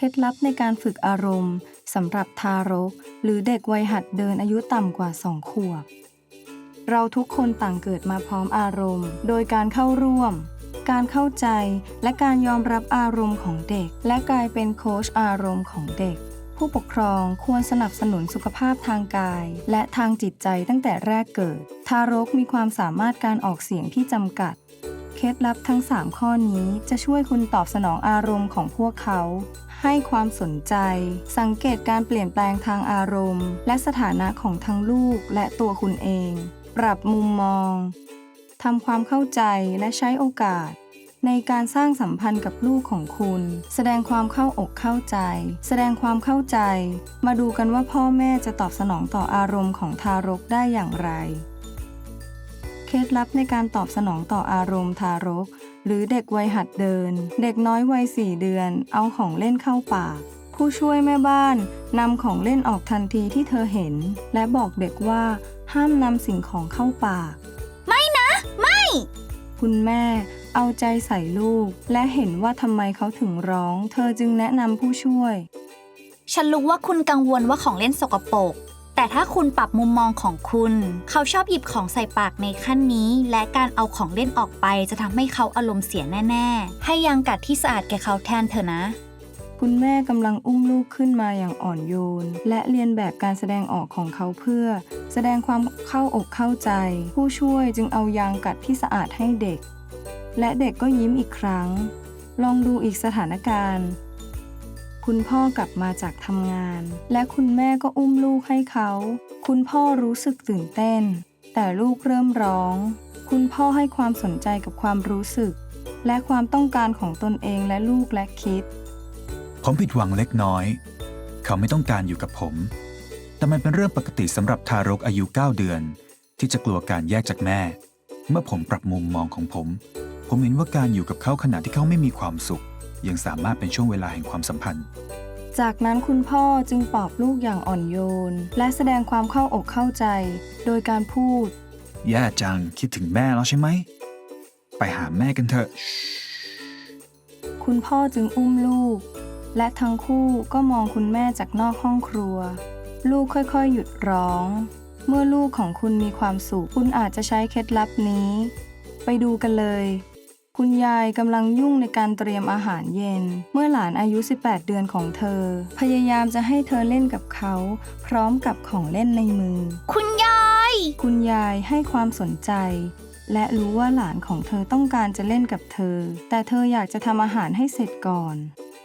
เคล็ดลับในการฝึกอารมณ์สำหรับทารก หรือเด็กวัยหัดเดินอายุต่ำกว่า2ขวบ เราทุกคนต่างเกิดมาพร้อมอารมณ์ โดยการเข้าร่วม การเข้าใจและการยอมรับอารมณ์ของเด็ก และกลายเป็นโค้ชอารมณ์ของเด็ก ผู้ปกครองควรสนับสนุนสุขภาพทางกาย และทางจิตใจตั้งแต่แรกเกิด ทารกมีความสามารถการออกเสียงที่จำกัด เคล็ดลับทั้ง 3 ข้อนี้จะช่วยคุณตอบสนองอารมณ์ของพวกเขา ให้ความสนใจ สังเกตการเปลี่ยนแปลงทางอารมณ์ และสถานะของทั้งลูกและตัวคุณเอง ปรับมุมมองทำความเข้าใจและใช้โอกาส ในการสร้างสัมพันธ์กับลูกของคุณ แสดงความเข้าอกเข้าใจ แสดงความเข้าใจ มาดูกันว่าพ่อแม่จะตอบสนองต่ออารมณ์ของทารกได้อย่างไร เคล็ดลับในการตอบสนองต่ออารมณ์ทารก หรือเด็กวัยหัดเดิน เด็กน้อยวัยสี่เดือน เอาของเล่นเข้าปาก ผู้ช่วยแม่บ้านนำของเล่นออกทันทีที่เธอเห็น และบอกเด็กว่าห้ามนำสิ่งของเข้าปาก ไม่นะ ไม่ คุณแม่เอาใจใส่ลูก และเห็นว่าทำไมเขาถึงร้อง เธอจึงแนะนำผู้ช่วย ฉันรู้ว่าคุณกังวลว่าของเล่นสกปรก แต่ถ้าคุณปรับมุมมองของคุณ เขาชอบหยิบของใส่ปากในขั้นนี้ และการเอาของเล่นออกไปจะทำให้เขาอารมณ์เสียแน่ ๆ ให้ยางกัดที่สะอาดแก่เขาแทนเถอะนะ คุณแม่กำลังอุ้มลูกขึ้นมาอย่างอ่อนโยน และเรียนแบบการแสดงออกของเขาเพื่อ แสดงความเข้าอกเข้าใจ ผู้ช่วยจึงเอายางกัดที่สะอาดให้เด็ก และเด็กก็ยิ้มอีกครั้ง ลองดูอีกสถานการณ์ คุณพ่อกลับมาจากทำงาน และคุณแม่ก็อุ้มลูกให้เขา คุณพ่อรู้สึกตื่นเต้น แต่ลูกเริ่มร้อง คุณพ่อให้ความสนใจกับความรู้สึก และความต้องการของตนเองและลูกและคิด ผมผิดหวังเล็กน้อย เขาไม่ต้องการอยู่กับผม แต่มันเป็นเรื่องปกติสำหรับทารกอายุ 9 เดือน ที่จะกลัวการแยกจากแม่ เมื่อผมปรับมุมมองของผม ผมเห็นว่าการอยู่กับเขาขณะที่เขาไม่มีความสุข ยังสามารถเป็นช่วงเวลาแห่งความสัมพันธ์ จากนั้นคุณพ่อจึงปลอบลูกอย่างอ่อนโยน และแสดงความเข้าอกเข้าใจ โดยการพูด แย่จังคิดถึงแม่แล้วใช่ไหม ไปหาแม่กันเถอะ คุณพ่อจึงอุ้มลูก และทั้งคู่ก็มองคุณแม่จากนอกห้องครัว ลูกค่อยๆ หยุดร้อง เมื่อลูกของคุณมีความสุขคุณอาจจะใช้เคล็ดลับนี้ ไปดูกันเลย คุณยายกำลังยุ่งในการเตรียมอาหารเย็น เมื่อหลานอายุ 18 เดือนของเธอ พยายามจะให้เธอเล่นกับเขา พร้อมกับของเล่นในมือ คุณยาย คุณยายให้ความสนใจ และรู้ว่าหลานของเธอต้องการจะเล่นกับเธอ แต่เธออยากจะทำอาหารให้เสร็จก่อน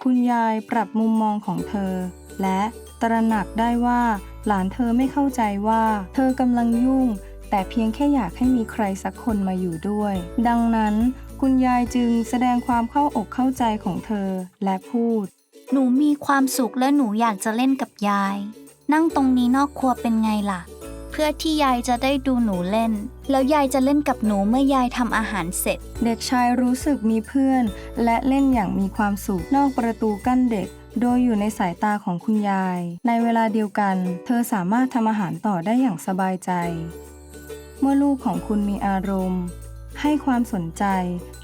คุณยายปรับมุมมองของเธอ และตระหนักได้ว่า หลานเธอไม่เข้าใจว่า เธอกำลังยุ่ง แต่เพียงแค่อยากให้มีใครสักคนมาอยู่ด้วย ดังนั้น คุณยายจึงแสดงความเข้าอกเข้าใจของเธอและพูด หนูมีความสุขและหนูอยากจะเล่นกับยาย นั่งตรงนี้นอกครัวเป็นไงล่ะ เพื่อที่ยายจะได้ดูหนูเล่น แล้วยายจะเล่นกับหนูเมื่อยายทำอาหารเสร็จ เด็กชายรู้สึกมีเพื่อน และเล่นอย่างมีความสุขนอกประตูกั้นเด็กโดยอยู่ในสายตาของคุณยาย ในเวลาเดียวกัน เธอสามารถทำอาหารต่อได้อย่างสบายใจ เมื่อลูกของคุณมีอารมณ์ ให้ความสนใจ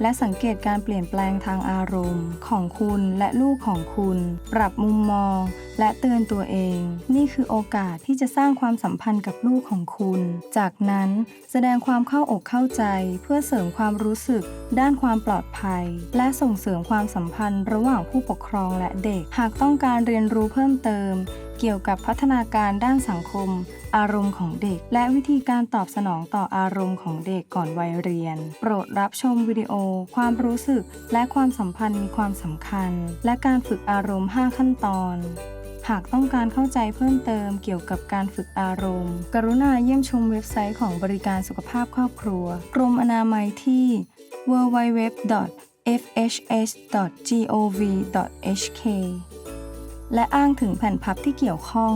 และสังเกตการเปลี่ยนแปลงทางอารมณ์ ของคุณและลูกของคุณ ปรับมุมมอง และเตือนตัวเอง นี่คือโอกาสที่จะสร้างความสัมพันธ์กับลูกของคุณ จากนั้นแสดงความเข้าอกเข้าใจ เพื่อเสริมความรู้สึก ด้านความปลอดภัย และส่งเสริมความสัมพันธ์ระหว่างผู้ปกครองและเด็ก หากต้องการเรียนรู้เพิ่มเติม เกี่ยวกับพัฒนาการด้านสังคม อารมณ์ของเด็ก และวิธีการตอบสนองต่ออารมณ์ของเด็กก่อนวัยเรียน โปรดรับชมวิดีโอ ความรู้สึก และความสัมพันธ์มีความสำคัญ และการฝึกอารมณ์ 5 ขั้นตอน หากต้องการเข้าใจเพิ่มเติมเกี่ยวกับการฝึกอารมณ์ กรุณาเยี่ยมชมเว็บไซต์ของบริการสุขภาพครอบครัว กรมอนามัยที่ www.fhs.gov.hk และอ้างถึงแผ่นพับที่เกี่ยวข้อง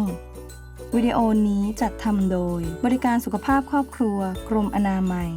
วิดีโอนี้จัดทำโดยบริการสุขภาพครอบครัว กรมอนามัย